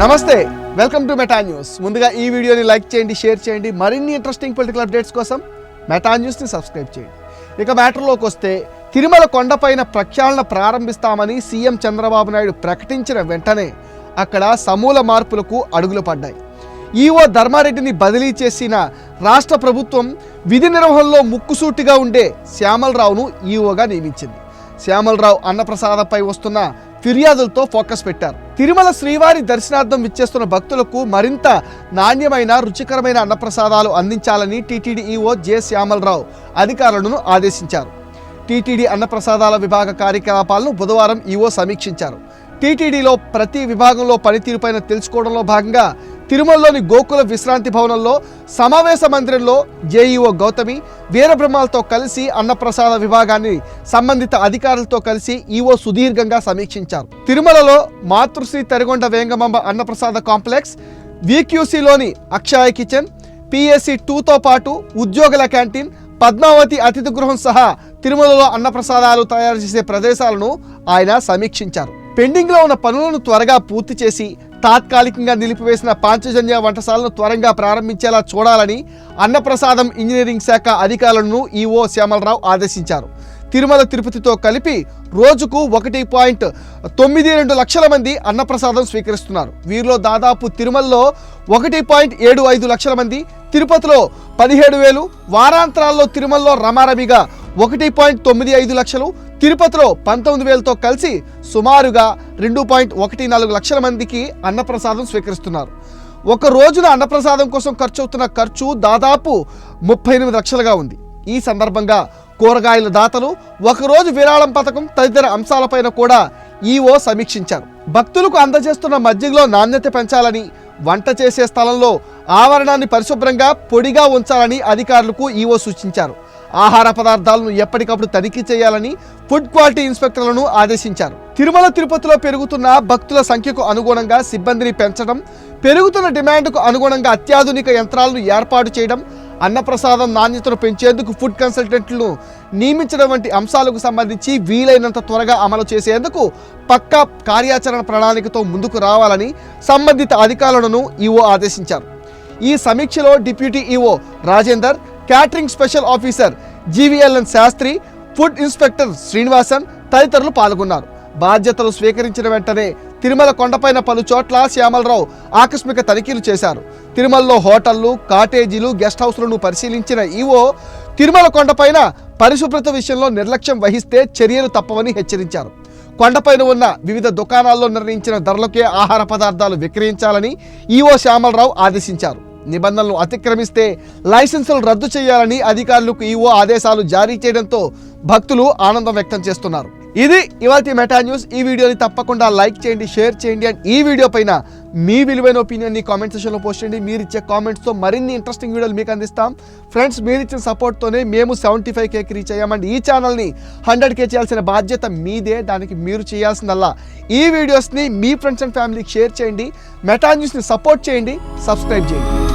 నమస్తే welcome to meta news ముందుగా ఈ వీడియోని లైక్ చేయండి షేర్ చేయండి. మరిన్ని ఇంట్రెస్టింగ్ పొలిటికల్ అప్డేట్స్ కోసం మెటా న్యూస్ని సబ్స్క్రైబ్ చేయండి. ఇక మ్యాటర్లోకి వస్తే తిరుమల కొండపైన ప్రక్షాళన ప్రారంభిస్తామని సీఎం చంద్రబాబు నాయుడు ప్రకటించిన వెంటనే అక్కడ సమూల మార్పులకు అడుగులు పడ్డాయి. ఈఓ ధర్మారెడ్డిని బదిలీ చేసిన రాష్ట్ర ప్రభుత్వం విధి నిర్వహణలో ముక్కుసూటిగా ఉండే శ్యామలరావును ఈఓగా నియమించింది. శ్యామలరావు అన్నప్రసాదంపై వస్తున్న ఫిర్యాదులతో ఫోకస్ పెట్టారు. తిరుమల శ్రీవారి దర్శనార్థం విచ్చేస్తున్న భక్తులకు మరింత నాణ్యమైన రుచికరమైన అన్నప్రసాదాలు అందించాలని టీటీడీ ఈఓ జె శ్యామలరావు అధికారులను ఆదేశించారు. టీటీడీ అన్నప్రసాదాల విభాగ కార్యకలాపాలను బుధవారం ఈఓ సమీక్షించారు. టీటీడీలో ప్రతి విభాగంలో పనితీరుపైన తెలుసుకోవడంలో భాగంగా తిరుమలలోని గోకుల విశ్రాంతి భవనంలో సమావేశ మందిరంలో జేఈఓ గౌతమి వీరబ్రహ్మాలతో కలిసి అన్నప్రసాద విభాగాన్ని సంబంధిత అధికారులతో కలిసి ఈఓ సుదీర్ఘంగా సమీక్షించారు. తిరుమలలో మాతృశ్రీ తెరగొండ వేంగమంబ అన్నప్రసాద కాంప్లెక్స్ విక్యూసీలోని అక్షయ కిచెన్ పిఎస్సి టూతో పాటు ఉద్యోగుల క్యాంటీన్ పద్మావతి అతిథి గృహం సహా తిరుమలలో అన్నప్రసాదాలు తయారు చేసే ప్రదేశాలను ఆయన సమీక్షించారు. పెండింగ్లో ఉన్న పనులను త్వరగా పూర్తి చేసి తాత్కాలికంగా నిలిపివేసిన పాంచజన్య వంటశాలను త్వరగా ప్రారంభించేలా చూడాలని అన్నప్రసాదం ఇంజనీరింగ్ శాఖ అధికారులను ఈఓ శ్యామలరావు ఆదేశించారు. తిరుమల తిరుపతితో కలిపి రోజుకు ఒకటి పాయింట్ తొమ్మిది రెండు లక్షల మంది అన్నప్రసాదం స్వీకరిస్తున్నారు. వీరిలో దాదాపు తిరుమలలో ఒకటి పాయింట్ ఏడు ఐదు లక్షల మంది తిరుపతిలో పదిహేడు వేలు వారాంతరాల్లో తిరుమలలో రమారమిగా ఒకటి పాయింట్ తొమ్మిది ఐదు లక్షలు తిరుపతిలో పంతొమ్మిది వేలతో కలిసి సుమారుగా రెండు పాయింట్ ఒకటి నాలుగు లక్షల మందికి అన్నప్రసాదం స్వీకరిస్తున్నారు. ఒక రోజున అన్నప్రసాదం కోసం ఖర్చు అవుతున్న ఖర్చు దాదాపు ముప్పై ఎనిమిది లక్షలుగా ఉంది. ఈ సందర్భంగా కూరగాయల దాతలు ఒకరోజు విరాళం పథకం తదితర అంశాలపైన కూడా ఈఓ సమీక్షించారు. భక్తులకు అందజేస్తున్న మజ్జిగలో నాణ్యత పెంచాలని వంట చేసే స్థలంలో ఆవరణాన్ని పరిశుభ్రంగా పొడిగా ఉంచాలని అధికారులకు ఈఓ సూచించారు. ఆహార పదార్థాలను ఎప్పటికప్పుడు తనిఖీ చేయాలని ఫుడ్ క్వాలిటీ ఇన్స్పెక్టర్లను ఆదేశించారు. తిరుమల తిరుపతిలో పెరుగుతున్న భక్తుల సంఖ్యకు అనుగుణంగా సిబ్బందిని పెంచడం పెరుగుతున్న డిమాండ్కు అనుగుణంగా అత్యాధునిక యంత్రాలను ఏర్పాటు చేయడం అన్నప్రసాదం నాణ్యతను పెంచేందుకు ఫుడ్ కన్సల్టెంట్లను నియమించడం వంటి అంశాలకు సంబంధించి వీలైనంత త్వరగా అమలు చేసేందుకు పక్కా కార్యాచరణ ప్రణాళికతో ముందుకు రావాలని సంబంధిత అధికారులను ఈఓ ఆదేశించారు. ఈ సమీక్షలో deputy EO Rajender catering special officer GVLN Sastry food inspector Srinivasan తదితరులు పాల్గొన్నారు. బాధ్యతలు స్వీకరించిన వెంటనే తిరుమల కొండపైన పలు చోట్ల శ్యామలరావు ఆకస్మిక తనిఖీలు చేశారు. తిరుమలలో హోటళ్ళు కాటేజీలు గెస్ట్ హౌస్లను పరిశీలించిన ఈవో తిరుమల కొండపైన పరిశుభ్రత విషయంలో నిర్లక్ష్యం వహిస్తే చర్యలు తప్పవని హెచ్చరించారు. కొండపైన ఉన్న వివిధ దుకాణాల్లో నిర్ణయించిన ధరలకే ఆహార పదార్థాలు విక్రయించాలని ఈఓ శ్యామలరావు ఆదేశించారు. నిబంధనలు అతిక్రమిస్తే లైసెన్సులు రద్దు చేయాలని అధికారులకు ఈఓ ఆదేశాలు జారీ చేయడంతో భక్తులు ఆనందం వ్యక్తం చేస్తున్నారు. ఇది ఇవాళ మెటా న్యూస్. ఈ వీడియోని తప్పకుండా లైక్ చేయండి షేర్ చేయండి అండ్ ఈ వీడియో పైన మీ విలువైన ఒపీనియన్ని కామెంట్ సెషన్లో పోస్ట్ చేయండి. మీరు ఇచ్చే కామెంట్స్తో మరిన్ని ఇంట్రెస్టింగ్ వీడియోలు మీకు అందిస్తాం. ఫ్రెండ్స్ మీరు ఇచ్చిన సపోర్ట్తోనే మేము సెవెంటీ ఫైవ్ కేకి రీచ్ అయ్యామండి. ఈ ఛానల్ని హండ్రెడ్ కే చేయాల్సిన బాధ్యత మీదే. దానికి మీరు చేయాల్సిందల్లా ఈ వీడియోస్ని మీ ఫ్రెండ్స్ అండ్ ఫ్యామిలీకి షేర్ చేయండి. మెటా న్యూస్ని సపోర్ట్ చేయండి సబ్స్క్రైబ్ చేయండి.